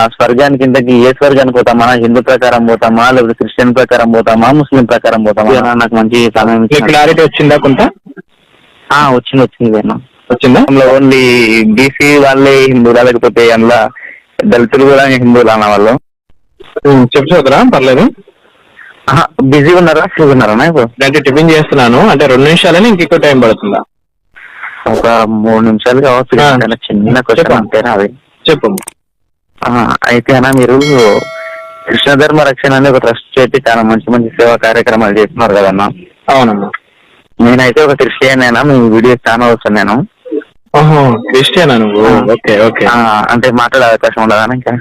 ఆ స్వర్గానికి ఇంతకి ఏ స్వర్గానికి పోతామా? హిందూ ప్రకారం పోతామా? లేకపోతే క్రిస్టియన్ ప్రకారం పోతామా? ముస్లిం ప్రకారం పోతామా? నాకు మంచి సమయం క్లారిటీ వచ్చిందా కొంత? ఆ, వచ్చింది వచ్చింది వచ్చిందా? ఓన్లీ బీసీ వాళ్ళే హిందువులా లేకపోతే అందులో దళితులు కూడా హిందువులు అన్న వాళ్ళు? ఉమ్, చెప్పు సోదరా పర్లేదు. బిజీ ఉన్నారా? ఫ్రీ ఉన్నారా ఇప్పుడు? అంటే టిఫిన్ చేస్తున్నాను. అంటే రెండు నిమిషాలని ఇంకెక్కువ టైం పడుతుందా? ఒక మూడు నిమిషాలు కావచ్చు. చిన్న క్వశ్చన్. అంతేనా అది? చెప్పు. అయితే అన్న మీరు కృష్ణ ధర్మ రక్షణ అనే ఒక ట్రస్ట్ పెట్టి చాలా మంచి మంచి సేవా కార్యక్రమాలు చేస్తున్నారు కదన్నా అవునమ్మా. నేనైతే ఒక క్రిస్టియన్ అయినా మీ వీడియో చాలా వస్తాను నేను క్రిస్టియనా నువ్వు? Okay okay. అంటే మాట్లాడే అవకాశం ఉండదా ఇంకా?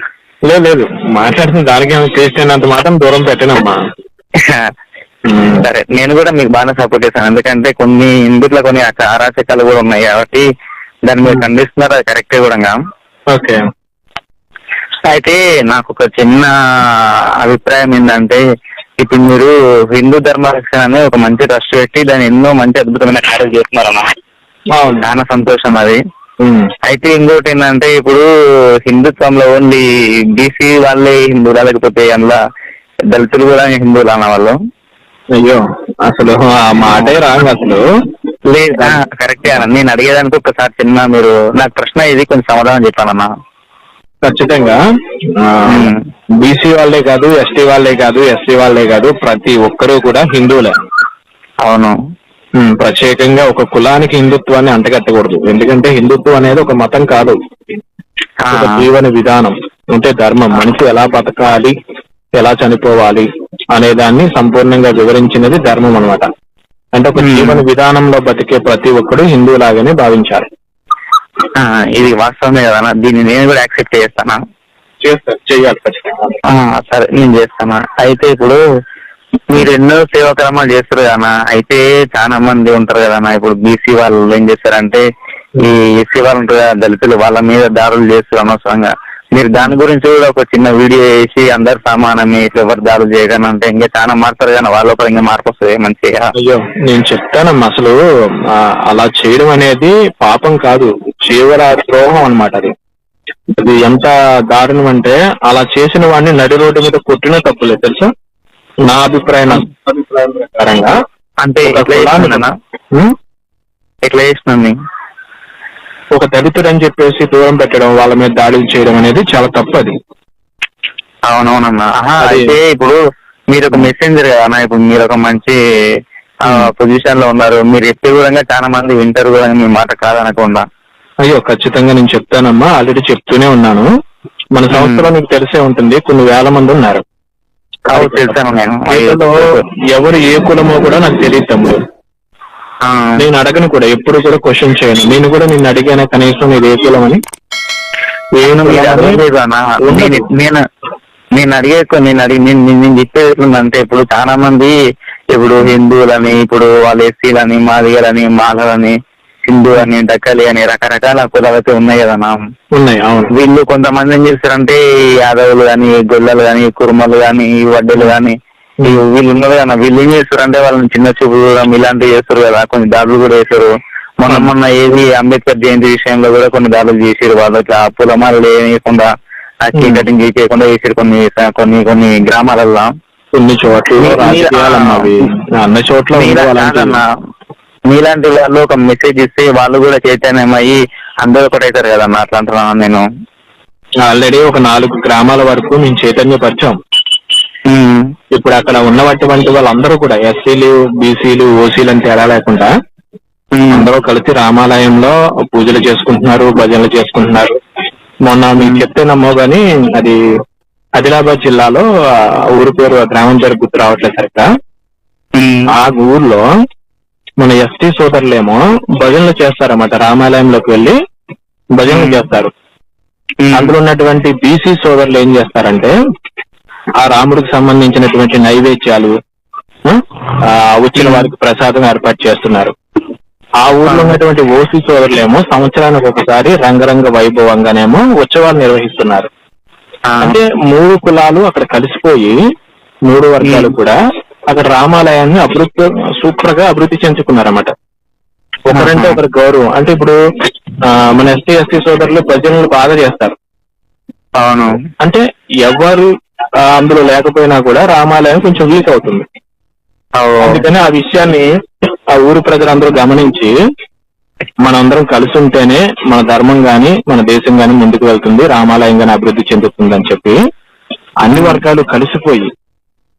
లేదు లేదు. మాట్లాడుతున్న దానికి క్రిస్టియన్ అంత మాత్రం దూరం పెట్టనమ్మా. సరే నేను కూడా మీకు బాగా సపోర్ట్ చేస్తాను. ఎందుకంటే కొన్ని ఇందులో కొన్ని అరాచకాలు కూడా ఉన్నాయి కాబట్టి దాన్ని మీరు ఖండిస్తున్నారు అది కరెక్టే కూడా ఓకే. అయితే నాకు ఒక చిన్న అభిప్రాయం ఏంటంటే ఇప్పుడు మీరు హిందూ ధర్మ రక్షణ అనే ఒక మంచి ట్రస్ట్ పెట్టి దాన్ని ఎన్నో మంచి అద్భుతమైన కార్యాలు చేస్తున్నారన్న చాలా సంతోషం అది. అయితే ఇంకోటి ఏంటంటే ఇప్పుడు హిందుత్వంలో ఓన్లీ బీసీ వాళ్ళే హిందువులా లేకపోతే అందులో దళితులు కూడా హిందువులు అన్న వాళ్ళు? అయ్యో అసలు ఆ మాటే రాంగ్ అసలు. లేదు కరెక్టే అన్న. నేను అడిగేదానికి ఒకసారి చిన్న మీరు నాకు ప్రశ్న ఇది కొంచెం సమాధానం చెప్పానన్నా ఖచ్చితంగా. బీసీ వాళ్ళే కాదు ఎస్టీ వాళ్ళే కాదు ఎస్సీ వాళ్ళే కాదు ప్రతి ఒక్కరూ కూడా హిందువులే. అవును. ప్రత్యేకంగా ఒక కులానికి హిందుత్వాన్ని అంటగట్టకూడదు. ఎందుకంటే హిందుత్వం అనేది ఒక మతం కాదు. ఒక జీవన విధానం. అంటే ధర్మం. మనిషి ఎలా బతకాలి ఎలా చనిపోవాలి అనే దాన్ని సంపూర్ణంగా వివరించినది ధర్మం అన్నమాట. అంటే ఒక. జీవన విధానంలో బతికే ప్రతి ఒక్కడు హిందువులాగానే భావించాలి. ఆ, ఇది వాస్తవమే కదా. దీన్ని నేను కూడా యాక్సెప్ట్ చేస్తానా? చేయాలి ఖచ్చితంగా సరే నేను చేస్తాను? అయితే ఇప్పుడు మీరు ఎన్నో సేవాక్రమాలు చేస్తారు కదా అయితే చాలా మంది ఉంటారు కదా ఇప్పుడు బీసీ వాళ్ళు ఏం చేస్తారంటే ఈ ఎస్సీ వాళ్ళు ఉంటారు కదా దళితులు వాళ్ళ మీద దాడులు చేస్తారు అనవసరంగా. మీరు దాని గురించి కూడా ఒక చిన్న వీడియో వేసి అందరు సమానమే ఇట్లా ఎవరు దాడులు చేయగానే అంటే ఇంకా చాలా మారుతారు కానీ వాళ్ళ లోపల ఇంకా మార్పు వస్తుంది మంచిగా. అయ్యో నేను చెప్తానమ్మా అసలు ఆ, అలా చేయడం అనేది పాపం కాదు. జీవన ద్రోహం అన్నమాట అది. అది ఎంత దారుణం అంటే అలా చేసిన వాడిని నడి రోడ్డు మీద కొట్టినా తప్పులేదు తెలుసా? నా అభిప్రాయం నా అభిప్రాయం ప్రకారంగా. అంటే ఒక ఎట్లా కులాన్ని- ఉం? ఎట్లా చేస్తున్నాను ఒక దళితుడు అని చెప్పేసి దూరం పెట్టడం వాళ్ళ మీద దాడులు చేయడం అనేది చాలా తప్పు అది. అవునవునన్నా. అయితే ఇప్పుడు మీరు ఒక మెసెంజర్ కదా ఇప్పుడు మీరు ఒక మంచి పొజిషన్లో ఉన్నారు. మీరు చెప్పే కూడా చాలా మంది వింటారు కూడా మీ మాట కాదనకుండా. అయ్యో ఖచ్చితంగా నేను చెప్తానమ్మా. ఆల్రెడీ చెప్తూనే ఉన్నాను. మన సంస్థలో నీకు తెలిసే ఉంటుంది. కొన్ని వేల మంది ఉన్నారు. ఎవరు ఏ కులమో కూడా నాకు తెలియదు తమ్ముడు. నేను అడగను కూడా ఎప్పుడు కూడా క్వశ్చన్ చేయను. నేను కూడా నిన్ను అడిగాను కనీసం ఇది ఏ కులం అని. నేను. నేను అడిగే నేను అడిగి నేను నేను చెప్పేది ఎట్లుందంటే ఇప్పుడు చాలా మంది ఇప్పుడు హిందువులని ఇప్పుడు వాళ్ళ ఎస్సీలని మాదిగలని మాలలని హిందూ అని డక్కలి అని రకరకాల కులాలు అయితే ఉన్నాయి ఉన్నాయి అవును. వీళ్ళు కొంతమంది ఏం చేస్తారంటే ఈ యాదవులు కానీ గొల్లలు కానీ కుర్మలు కానీ వడ్డీలు కానీ వీళ్ళు ఉన్నారు కదా వీళ్ళు ఏం చేస్తారంటే వాళ్ళని చిన్న చూపు చూడడం ఇలాంటివి చేస్తారు కదా కొన్ని దాడులు కూడా చేస్తారు మొన్న మొన్న ఏది అంబేద్కర్ జయంతి విషయంలో కూడా కొన్ని దాడులు చేసారు వాళ్ళకి ఆ పులమాలు వేయకుండా ఆ చీకటింగ్ చేయకుండా చేసారు కొన్ని కొన్ని కొన్ని గ్రామాలలో కొన్ని చోట్ల అన్ని చోట్ల. మీలాంటి వాళ్ళు ఒక మెసేజ్ ఇస్తే వాళ్ళు కూడా చైతన్యం అయ్యి అందరూ ఒకటైతారు కదన్నా అట్లా అంటున్నాను నేను. ఆల్రెడీ ఒక నాలుగు గ్రామాల వరకు మేము చైతన్యపరిచాం. ఇప్పుడు అక్కడ ఉన్నటువంటి వాళ్ళందరూ కూడా ఎస్సీలు బీసీలు ఓసీలు అని తేడా లేకుండా. అందరూ కలిసి రామాలయంలో పూజలు చేసుకుంటున్నారు భజనలు చేసుకుంటున్నారు మొన్న మీకు చెప్తే నమ్మో గాని అది ఆదిలాబాద్ జిల్లాలో ఊరు పేరు గ్రామం పేరు గుర్తు రావట్లేదు సరిగ్గా. ఆ ఊర్లో మన ఎస్టీ సోదరులేమో భజనలు చేస్తారన్నమాట రామాలయంలోకి వెళ్ళి భజనలు చేస్తారు. అందులో ఉన్నటువంటి బీసీ సోదరులు ఏం చేస్తారంటే ఆ రాముడికి సంబంధించినటువంటి నైవేద్యాలు వచ్చిన వారికి ప్రసాదం ఏర్పాటు చేస్తున్నారు. ఆ ఊర్లో ఉన్నటువంటి ఓసీ సోదరులేమో సంవత్సరానికి ఒకసారి రంగరంగ వైభవంగానేమో ఉత్సవాలు నిర్వహిస్తున్నారు. అంటే మూడు కులాలు అక్కడ కలిసిపోయి మూడు వర్గాలు కూడా అక్కడ రామాలయాన్ని అభివృద్ధి సూపర్గా అభివృద్ధి చెందుకున్నారన్నమాట. ఒకరంటే. ఒకరి గౌరవం. అంటే ఇప్పుడు మన ఎస్టీ ఎస్టీ సోదరులు భజనలు బాగా చేస్తారు. అవును. అంటే ఎవరు అందులో లేకపోయినా కూడా రామాలయం కొంచెం వీక్ అవుతుంది. అవు. అందుకని ఆ విషయాన్ని ఆ ఊరు ప్రజలందరూ గమనించి మనందరం కలిసి ఉంటేనే మన ధర్మం గాని మన దేశం గాని ముందుకు వెళ్తుంది రామాలయం గాని అభివృద్ధి చెందుతుంది అని చెప్పి అన్ని వర్గాలు కలిసిపోయి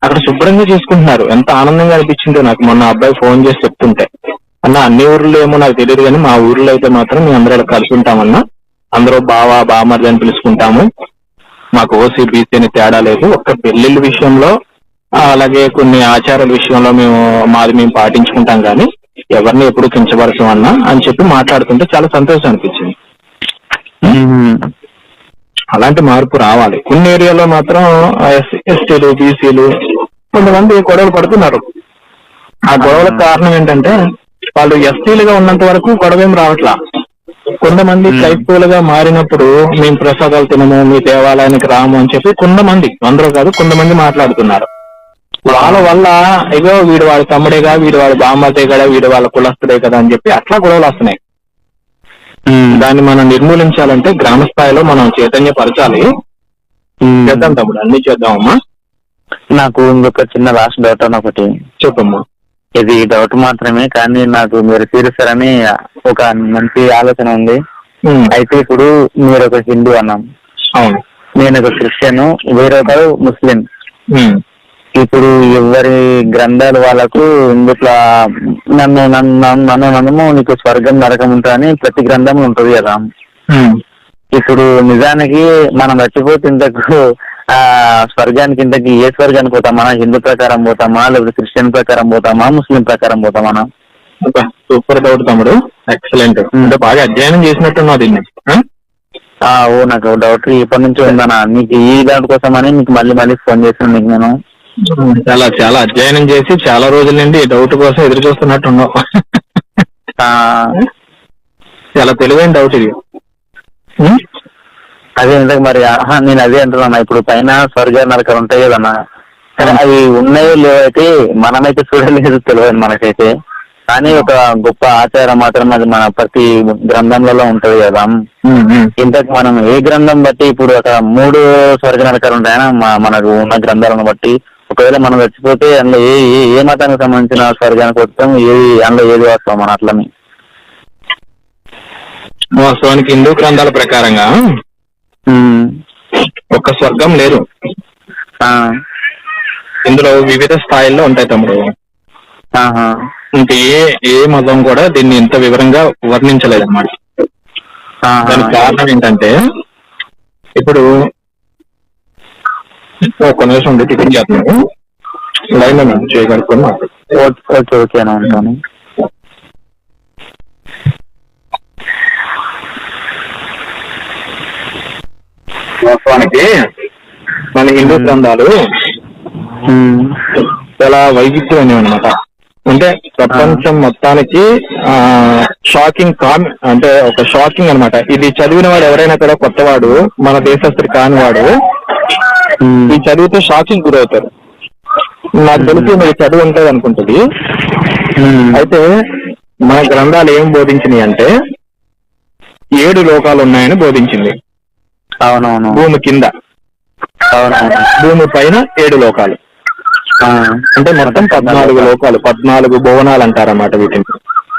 అక్కడ శుభ్రంగా చేసుకుంటున్నారు. ఎంత ఆనందంగా అనిపించిందో నాకు. మొన్న అబ్బాయి ఫోన్ చేసి చెప్తుంటే అన్న అన్ని ఊర్లో ఏమో నాకు తెలియదు కానీ మా ఊర్లో అయితే మాత్రం మేము అందరూ కలిసి ఉంటామన్నా. అందరూ బావా బామర్ది అని పిలుచుకుంటాము. మాకు ఓసీ బీసీ అని తేడా లేదు. ఒక్క పెళ్ళిళ్ళ విషయంలో అలాగే కొన్ని ఆచారాల విషయంలో మేము మాది మేము పాటించుకుంటాం కానీ ఎవరిని ఎప్పుడు కించపరచం అన్నా అని చెప్పి మాట్లాడుతుంటే చాలా సంతోషం అనిపించింది. అలాంటి మార్పు రావాలి. కొన్ని ఏరియాలో మాత్రం ఎస్టీలు బీసీలు కొంతమంది గొడవలు పడుతున్నారు. ఆ గొడవలకు కారణం ఏంటంటే వాళ్ళు ఎస్టీలుగా ఉన్నంత వరకు గొడవ ఏం రావట్లా. కొంతమంది. క్రైస్తవులుగా మారినప్పుడు మేము ప్రసాదాలు తినము మీ దేవాలయానికి రాము అని చెప్పి కొంతమంది అందరూ కాదు కొంతమంది మాట్లాడుతున్నారు వాళ్ళ వల్ల ఇగో వీడు వాడి తమ్ముడేగా వీడు వాడి బామ్మతే కదా వీడు వాళ్ళ కులస్తుడే కదా అని చెప్పి అట్లా గొడవలు వస్తున్నాయి. దాన్ని మనం నిర్మూలించాలంటే గ్రామ స్థాయిలో మనం చైతన్యపరచాలి. చేద్దాం తమ్ముడు అన్ని చేద్దామమ్మా నాకు ఇంకొక చిన్న లాస్ట్ డౌట్ ఒకటి చెప్పమ్మా ఇది డౌట్ మాత్రమే కానీ నాకు మీరు తీరుస్తారని ఒక మంచి ఆలోచన ఉంది. అయితే ఇప్పుడు మీరు ఒక హిందూ అన్నాం. అవును. నేను ఒక క్రిస్టియన్ వేరొకరు ముస్లిం. ఇప్పుడు ఎవరి గ్రంథాలు వాళ్ళకు ఇందుట్లో నన్ను నన్ను నన్ను నన్నము నీకు స్వర్గం నరకం ఉంటుంది అని ప్రతి గ్రంథంలో ఉంటుంది కదా. ఇప్పుడు నిజానికి మనం చచ్చిపోతే ఇంతకు స్వర్గానికి ఇంతకి ఏ స్వర్గానికి పోతామా? హిందూ ప్రకారం పోతామా? లేకపోతే క్రిస్టియన్ ప్రకారం పోతామా? ముస్లిం ప్రకారం పోతామా? సూపర్ డౌట్ తమ్ముడు. ఎక్సలెంట్ అంటే బాగా అధ్యయనం చేసినట్టున్నావు దీన్ని. ఆ? ఆ, ఓ నాకు డౌట్ ఇప్పటి నుంచి ఉందన్నా మీకు ఈ డౌట్ కోసమని మీకు మళ్ళీ మళ్ళీ ఫోన్ చేసాను మీకు నేను. చాలా చాలా అధ్యయనం చేసి చాలా రోజుల నుండి ఈ డౌట్ కోసం ఎదురు చూస్తున్నట్టున్నావు. ఆ, చాలా తెలివైన డౌట్ ఇది. అదే ఇంతకు మరి? ఆహా, నేను అదే అంటున్నా ఇప్పుడు పైన స్వర్గ నరకాలు ఉంటాయి కదన్నా. కానీ అవి ఉన్నాయో లేవో అయితే మనమైతే చూడలేదు తెలియదు మనకైతే. కానీ ఒక గొప్ప ఆచారం మాత్రం అది మన ప్రతి గ్రంథంలో ఉంటది కదా. ఇంతకు మనం ఏ గ్రంథం బట్టి ఇప్పుడు ఒక మూడు స్వర్గ నరకాలు ఉంటాయనా? మనకు ఉన్న గ్రంథాలను బట్టి. ఒకవేళ మనం చచ్చిపోతే అందులో ఏ ఏ- ఏ మతానికి సంబంధించిన స్వర్గానికి వస్తాం? ఏది అందులో ఏది వస్తాం మన అట్లని? వాస్తవానికి హిందూ గ్రంథాల ప్రకారంగా ఒక్క స్వర్గం లేదు. ఆ. ఇందులో వివిధ స్థాయిల్లో ఉంటాయి తమ్ముడు. ఇంకా ఏ ఏ మతం కూడా దీన్ని ఇంత వివరంగా వర్ణించలేదు అనమాట. దానికి కారణం ఏంటంటే ఇప్పుడు ఒక నిమిషం ఉండి టిఫిన్ చేస్తున్నాను. లైన్లో మేము చేయగలుగుతాను ఓకే ఓకే ఉంటాను. వాస్తవానికి మన హిందూ గ్రంథాలు. చాలా వైవిధ్యమైనవి అనమాట అంటే ప్రపంచం మొత్తానికి ఆ షాకింగ్ కామ్ అంటే ఒక షాకింగ్ అన్నమాట. ఇది చదివిన వాడు ఎవరైనా కూడా కొత్తవాడు మన దేశస్తుడు కాని వాడు ఉమ్. ఈ చదివితే షాకింగ్ గురవుతారు. నాకు తెలిసి మీరు చదువు ఉంటుంది అనుకుంటుంది. అయితే మన గ్రంథాలు ఏం బోధించినాయి అంటే ఏడు లోకాలు ఉన్నాయని బోధించింది. అవునవును. భూమి కింద. అవునవును. భూమి పైన ఏడు లోకాలు. అంటే మొత్తం పద్నాలుగు లోకాలు. పద్నాలుగు భువనాలు అంటారన్నమాట వీటిని.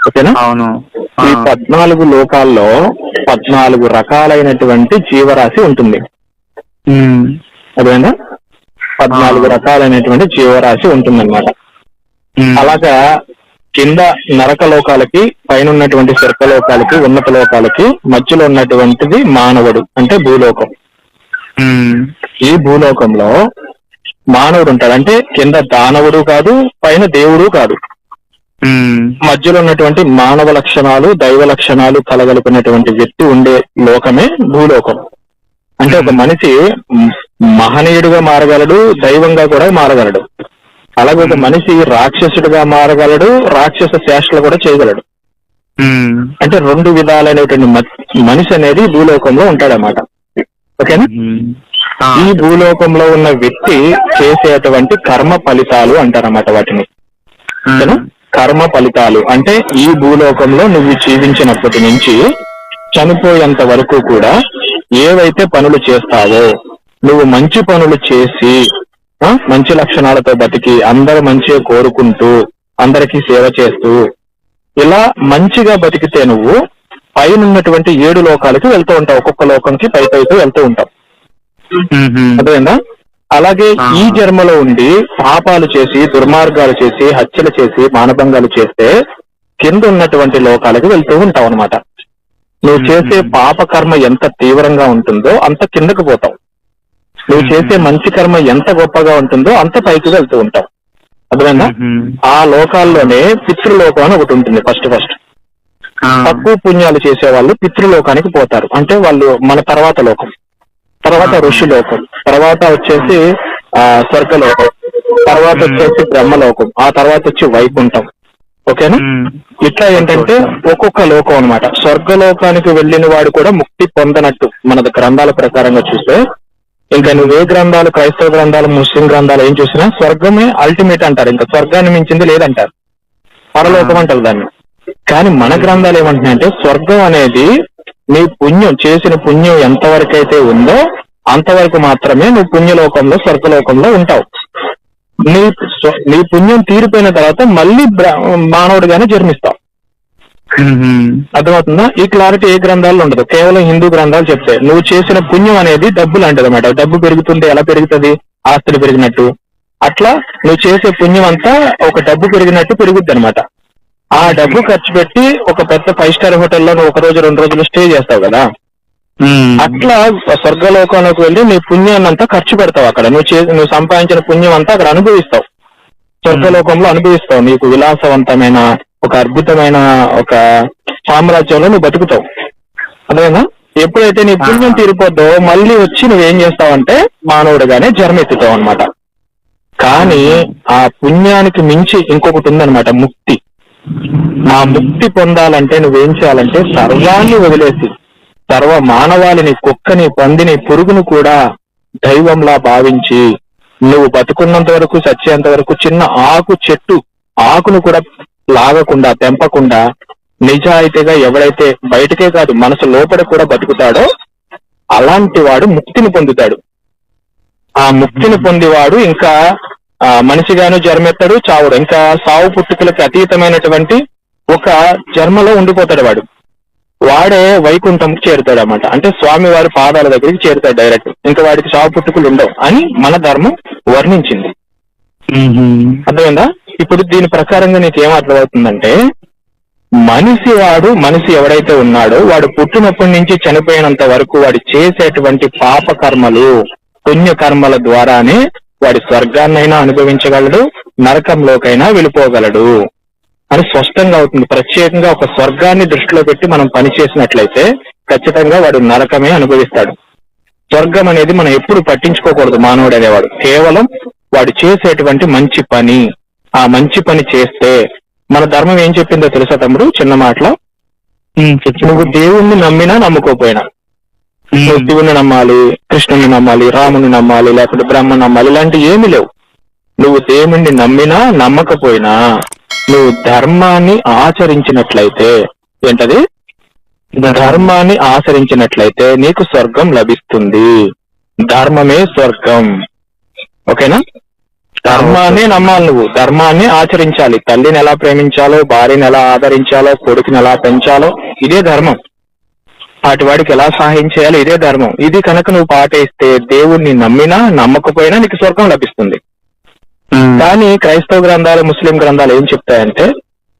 ఓకేనా? అవును. ఈ పద్నాలుగు లోకాల్లో పద్నాలుగు రకాలైనటువంటి జీవరాశి ఉంటుంది. అదేనా పద్నాలుగు. రకాలైనటువంటి జీవరాశి ఉంటుందన్నమాట. అలాగా కింద నరక లోకాలకి పైన ఉన్నటువంటి స్వర్గ లోకాలకి ఉన్నత లోకాలకి మధ్యలో ఉన్నటువంటిది మానవుడు అంటే భూలోకం. ఈ భూలోకంలో మానవుడు ఉంటాడు. అంటే కింద దానవుడు కాదు పైన దేవుడు కాదు. మధ్యలో ఉన్నటువంటి మానవ లక్షణాలు దైవ లక్షణాలు కలగలిపినటువంటి వ్యక్తి ఉండే లోకమే భూలోకం. అంటే ఒక మనిషి మహనీయుడిగా మారగలడు దైవంగా కూడా మారగలడు. అలాగే ఒక మనిషి రాక్షసుడిగా మారగలడు రాక్షస చేష్టలు కూడా చేయగలడు. అంటే రెండు విధాలైనటువంటి మనిషి అనేది భూలోకంలో ఉంటాడన్నమాట. ఓకేనా. ఈ భూలోకంలో ఉన్న వ్యక్తి చేసేటువంటి కర్మ ఫలితాలు అంటారన్నమాట వాటిని. కర్మ ఫలితాలు. అంటే ఈ భూలోకంలో నువ్వు జీవించినప్పటి నుంచి చనిపోయేంత వరకు కూడా ఏవైతే పనులు చేస్తావో నువ్వు మంచి పనులు చేసి మంచి లక్షణాలతో బతికి అందరూ మంచిగా కోరుకుంటూ అందరికీ సేవ చేస్తూ ఇలా మంచిగా బతికితే నువ్వు పైన ఉన్నటువంటి ఏడు లోకాలకి వెళ్తూ ఉంటావు ఒక్కొక్క లోకంకి పై పైతో వెళ్తూ ఉంటావు. అర్థమైందా అలాగే. ఈ జన్మలో ఉండి పాపాలు చేసి దుర్మార్గాలు చేసి హత్యలు చేసి మానభంగాలు చేస్తే కింద ఉన్నటువంటి లోకాలకు వెళ్తూ ఉంటావు అనమాట నువ్వు. చేసే పాప కర్మ ఎంత తీవ్రంగా ఉంటుందో అంత కిందకు పోతావు నువ్వు చేసే మంచి కర్మ ఎంత గొప్పగా ఉంటుందో అంత పైకి వెళ్తూ ఉంటావు. అర్థమైందా? మ్మ్. ఆ లోకాల్లోనే పితృలోకం అని ఒకటి ఉంటుంది ఫస్ట్ ఫస్ట్. తక్కువ పుణ్యాలు చేసే వాళ్ళు పితృలోకానికి పోతారు. అంటే వాళ్ళు మన తర్వాత లోకం. తర్వాత. ఋషి లోకం. తర్వాత వచ్చేసి ఆ స్వర్గలోకం. తర్వాత. వచ్చేసి బ్రహ్మలోకం. ఆ తర్వాత వచ్చి వైకుంఠం. ఓకేనా. ఇట్లా ఏంటంటే ఒక్కొక్క లోకం అన్నమాట. స్వర్గలోకానికి వెళ్ళిన వాడు కూడా ముక్తి పొందనట్టు. మన గ్రంథాల ప్రకారంగా చూస్తే ఇంకా నువ్వు ఏ గ్రంథాలు క్రైస్తవ గ్రంథాలు ముస్లిం గ్రంథాలు ఏం చూసినా స్వర్గమే అల్టిమేట్ అంటారు. ఇంకా స్వర్గాన్ని మించింది లేదంటారు. పరలోకం అంటారు దాన్ని. కానీ మన గ్రంథాలు ఏమంటున్నాయంటే స్వర్గం అనేది నీ పుణ్యం చేసిన పుణ్యం ఎంతవరకు అయితే ఉందో అంతవరకు మాత్రమే నువ్వు పుణ్యలోకంలో స్వర్గలోకంలో ఉంటావు. నీ స్వ- నీ పుణ్యం తీరిపోయిన తర్వాత మళ్ళీ మానవుడిగానే జన్మిస్తావు. అర్థమవుతుందా? ఈ క్లారిటీ ఏ గ్రంథాల్లో ఉండదు. కేవలం హిందూ గ్రంథాలు చెప్తాయి. నువ్వు చేసిన పుణ్యం అనేది డబ్బు లాంటిది అనమాట డబ్బు పెరుగుతుంది ఎలా పెరుగుతుంది? ఆస్తులు పెరిగినట్టు. అట్లా నువ్వు చేసే పుణ్యం అంతా ఒక డబ్బు పెరిగినట్టు పెరుగుద్ది అనమాట ఆ డబ్బు ఖర్చు పెట్టి ఒక పెద్ద ఫైవ్ స్టార్ హోటల్లో నువ్వు ఒక రోజు రెండు రోజులు స్టే చేస్తావు కదా. అట్లా స్వర్గలోకంలోకి వెళ్ళి నీ పుణ్యాన్ని అంతా ఖర్చు పెడతావు అక్కడ. నువ్వు చే నువ్వు సంపాదించిన పుణ్యం అంతా అక్కడ అనుభవిస్తావు. స్వర్గలోకంలో అనుభవిస్తావు. నీకు విలాసవంతమైన ఒక అద్భుతమైన ఒక సామ్రాజ్యంలో నువ్వు బతుకుతావు. అదేనా ఎప్పుడైతే నీ పుణ్యం తీరిపోద్దో మళ్ళీ వచ్చి నువ్వేం చేస్తావంటే మానవుడిగానే జన్మెత్తుతావు అనమాట కానీ ఆ పుణ్యానికి మించి ఇంకొకటి ఉందన్నమాట ముక్తి. ఆ ముక్తి పొందాలంటే నువ్వేం చేయాలంటే సర్వాన్ని వదిలేసి సర్వ మానవాళిని కుక్కని పందిని పురుగును కూడా దైవంలా భావించి నువ్వు బతుకున్నంత వరకు చచ్చేంత వరకు చిన్న ఆకు చెట్టు ఆకును కూడా లాగకుండా తెంపకుండా నిజాయితీగా ఎవడైతే బయటకే కాదు మనసు లోపల కూడా బతుకుతాడో అలాంటి వాడు ముక్తిని పొందుతాడు. ఆ ముక్తిని పొందేవాడు ఇంకా ఆ, మనిషిగాను జన్మెత్తాడు చావుడు. ఇంకా సావు పుట్టుకలకు అతీతమైనటువంటి ఒక జన్మలో ఉండిపోతాడు వాడు. వాడే వైకుంఠంకి చేరుతాడు అనమాట అంటే స్వామి వారి పాదాల దగ్గరికి చేరుతాడు డైరెక్ట్. ఇంకా వాడికి సావు పుట్టుకులు ఉండవు అని మన ధర్మం వర్ణించింది. అర్థమైందా? ఇప్పుడు దీని ప్రకారంగా నీకు ఏం అర్థమవుతుందంటే మనిషి వాడు మనిషి ఎవడైతే ఉన్నాడో వాడు పుట్టినప్పటి నుంచి చనిపోయినంత వరకు వాడు చేసేటువంటి పాప కర్మలు పుణ్య కర్మల ద్వారానే వాడి స్వర్గాన్నైనా అనుభవించగలడు నరకంలోకైనా వెళ్ళిపోగలడు. అని స్పష్టంగా అవుతుంది. ప్రత్యేకంగా ఒక స్వర్గాన్ని దృష్టిలో పెట్టి మనం పని చేసినట్లయితే ఖచ్చితంగా వాడు నరకమే అనుభవిస్తాడు. స్వర్గం అనేది మనం ఎప్పుడు పట్టించుకోకూడదు మానవుడు అనేవాడు. కేవలం వాడు చేసేటువంటి మంచి పని. ఆ మంచి పని చేస్తే మన ధర్మం ఏం చెప్పిందో తెలుసా తమ్ముడు? చిన్న మాటలో. నువ్వు దేవుణ్ణి నమ్మినా నమ్ముకోపోయినా నువ్వు. శివుని నమ్మాలి కృష్ణుని నమ్మాలి రాముని నమ్మాలి లేకపోతే బ్రహ్మ నమ్మాలి ఇలాంటివి ఏమీ లేవు. నువ్వు దేవుణ్ణి నమ్మినా నమ్మకపోయినా నువ్వు ధర్మాన్ని ఆచరించినట్లయితే ఏంటది? ధర్మాన్ని ఆచరించినట్లయితే నీకు స్వర్గం లభిస్తుంది. ధర్మమే స్వర్గం. ఓకేనా? ధర్మాన్ని నమ్మాలి నువ్వు. ధర్మాన్ని ఆచరించాలి. తల్లిని ఎలా ప్రేమించాలో భార్యని ఎలా ఆదరించాలో కొడుకుని ఎలా పెంచాలో ఇదే ధర్మం. వాటి వాడికి ఎలా సహాయం చేయాలో ఇదే ధర్మం. ఇది కనుక నువ్వు పాటిస్తే దేవుణ్ణి నమ్మినా నమ్మకపోయినా నీకు స్వర్గం లభిస్తుంది. కానీ క్రైస్తవ గ్రంథాలు ముస్లిం గ్రంథాలు ఏం చెప్తాయంటే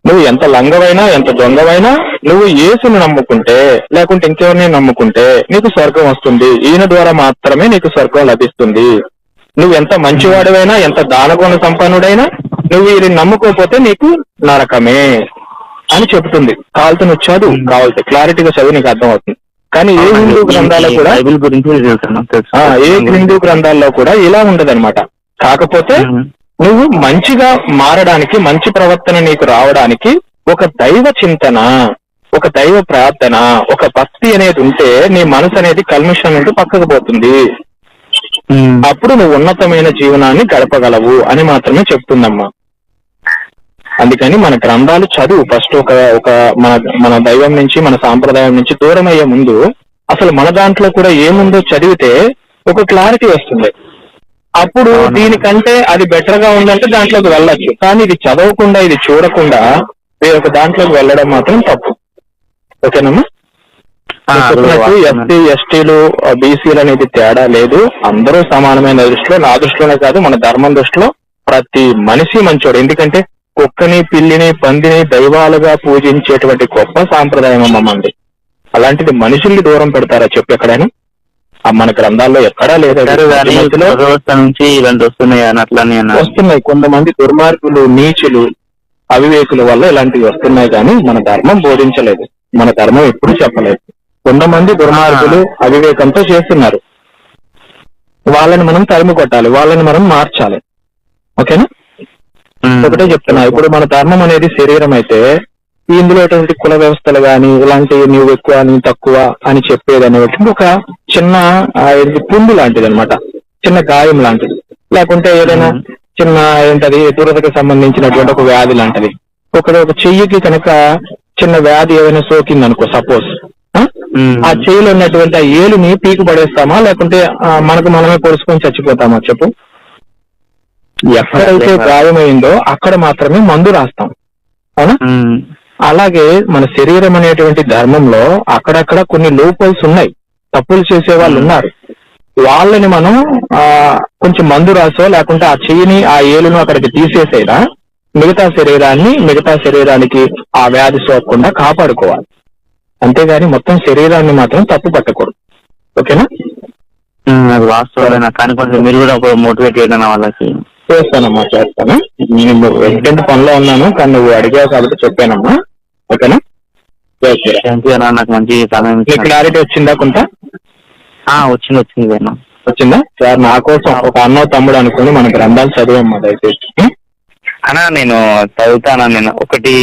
నువ్వు ఎంత లంగవైనా ఎంత దొంగవైనా నువ్వు యేసుని నమ్ముకుంటే లేకుంటే ఇంకెవరిని నమ్ముకుంటే నీకు స్వర్గం వస్తుంది. ఈయన ద్వారా మాత్రమే నీకు స్వర్గం లభిస్తుంది. నువ్వు ఎంత మంచివాడివైనా ఎంత దానగుణ సంపన్నుడైనా నువ్వు వీరిని నమ్ముకోకపోతే నీకు నరకమే అని చెబుతుంది. కావాల్సిన నువ్వు చదువు. కావాల్సి క్లారిటీగా చదువు నీకు అర్థం అవుతుంది కానీ ఏ హిందూ గ్రంథాలు ఈ కూడా ఏ హిందూ గ్రంథాల్లో కూడా ఇలా ఉండదన్నమాట. కాకపోతే. నువ్వు మంచిగా మారడానికి మంచి ప్రవర్తన నీకు రావడానికి ఒక దైవ చింతన ఒక దైవ ప్రార్థన ఒక భక్తి అనేది ఉంటే నీ మనసు అనేది కల్మిషన్ నుండి పక్కకు పోతుంది. అప్పుడు నువ్వు ఉన్నతమైన జీవనాన్ని గడపగలవు అని మాత్రమే చెప్తుందమ్మా. అందుకని మన గ్రంథాలు చదువు. ఫస్ట్ ఒక ఒక మన మన దైవం నుంచి మన సాంప్రదాయం నుంచి దూరం అయ్యే ముందు అసలు మన దాంట్లో కూడా ఏముందో చదివితే ఒక క్లారిటీ వస్తుంది. అప్పుడు. దీనికంటే అది బెటర్గా ఉందంటే దాంట్లోకి వెళ్ళొచ్చు. కానీ ఇది చదవకుండా ఇది చూడకుండా వేరొక దాంట్లోకి వెళ్ళడం మాత్రం తప్పు. ఓకేనమ్మా? చెప్పినట్టు. ఎస్సీ ఎస్టీలు బీసీలు అనేది తేడా లేదు. అందరూ సమానమైన దృష్టిలో నా దృష్టిలోనే కాదు మన ధర్మం దృష్టిలో ప్రతి మనిషి మంచోడు. ఎందుకంటే కుక్కని పిల్లిని పందిని దైవాలుగా పూజించేటువంటి గొప్ప సాంప్రదాయం అమ్మ మనది. అలాంటిది మనుషుల్ని దూరం పెడతారా చెప్పు ఎక్కడైనా? ఆ మన గ్రంథాల్లో ఎక్కడా లేదు? నుంచి ఇలాంటి వస్తున్నాయి అని అట్లా నేను వస్తున్నాయి. కొంతమంది దుర్మార్గులు నీచులు అవివేకుల వల్ల ఇలాంటివి వస్తున్నాయి కానీ మన ధర్మం బోధించలేదు. మన ధర్మం ఎప్పుడు చెప్పలేదు. కొంతమంది దుర్మార్గులు అవివేకంతో చేస్తున్నారు. వాళ్ళని మనం తరిమి కొట్టాలి వాళ్ళని మనం మార్చాలి. ఓకేనా. ఒకటే చెప్తున్నా ఇప్పుడు మన ధర్మం అనేది శరీరం అయితే ఇందులో అటువంటి కుల వ్యవస్థలు గాని ఇలాంటివి నువ్వు ఎక్కువ నీ తక్కువ అని చెప్పేది అనేటువంటి ఒక చిన్న పుండు లాంటిది అనమాట చిన్న గాయం లాంటిది. లేకుంటే ఏదైనా. చిన్న ఏంటది దురదకి సంబంధించినటువంటి ఒక వ్యాధి లాంటిది. ఒకటి ఒక చెయ్యికి కనుక చిన్న వ్యాధి ఏదైనా సోకింది అనుకో సపోజ్. ఆ చెయ్యిలో ఉన్నటువంటి ఆ ఏలుని పీకు పడేస్తామా? లేకుంటే మనకు మనమే పొడుచుకొని చచ్చిపోతామా? చెప్పు. ఎక్కడైతే గాయమైందో అక్కడ మాత్రమే మందు రాస్తాం. అవునా. అలాగే మన శరీరం అనేటువంటి ధర్మంలో అక్కడక్కడ కొన్ని లోపల్స్ ఉన్నాయి. తప్పులు చేసే వాళ్ళు ఉన్నారు. వాళ్ళని మనం ఆ కొంచెం మందు రాసో లేకుంటే ఆ చెయ్యిని ఆ ఏలును అక్కడికి తీసేసేలా మిగతా శరీరాన్ని మిగతా శరీరానికి ఆ వ్యాధి సోకకుండా కాపాడుకోవాలి. అంతేగాని మొత్తం శరీరాన్ని మాత్రం తప్పు పట్టకూడదు. ఓకేనా? ఉమ్, అది వాస్తవమేనా కానీ కొంచెం మీరు కూడా ఒక మోటివేట్ చేయడం వాళ్ళకి చేస్తానమ్మా చేస్తాను. నేను ఎటువంటి పనిలో ఉన్నాను కానీ నువ్వు అడిగావు కాబట్టి చెప్పానమ్మా. ఓకేనా? నాకు మంచి. క్లారిటీ వచ్చిందా కొంత వచ్చింది వచ్చింది వచ్చిందా? సార్ నా కోసం ఒక అన్నో తమ్ముడు అనుకుని మన గ్రంథాలు చదివమ్మా దయచేసి. ఉం? అన్నా నేను చదువుతాను? నేను ఒకటి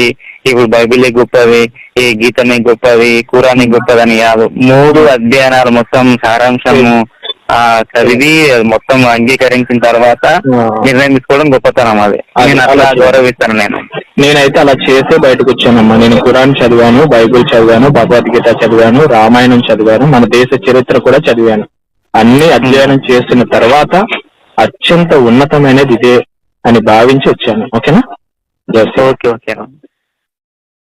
ఇప్పుడు బైబిలే గొప్పవి ఈ గీతమే గొప్పవి కురాని గొప్పదని కాదు. మూడు అధ్యయనాలు మొత్తం సారాంశము ఆ చదివి మొత్తం అంగీకరించిన తర్వాత. నిర్ణయం తీసుకోవడం గొప్పతనం అది. నేను అలా గౌరవిస్తాను నేను. నేనైతే అలా చేసే బయటకు వచ్చానమ్మా నేను ఖురాన్ చదివాను బైబిల్ చదివాను భగవద్గీత చదివాను రామాయణం చదివాను మన దేశ చరిత్ర కూడా చదివాను. అన్ని అధ్యయనం చేసిన తర్వాత అత్యంత ఉన్నతమైనది ఇదే. అని భావించి వచ్చాను. ఓకేనా? Okay okay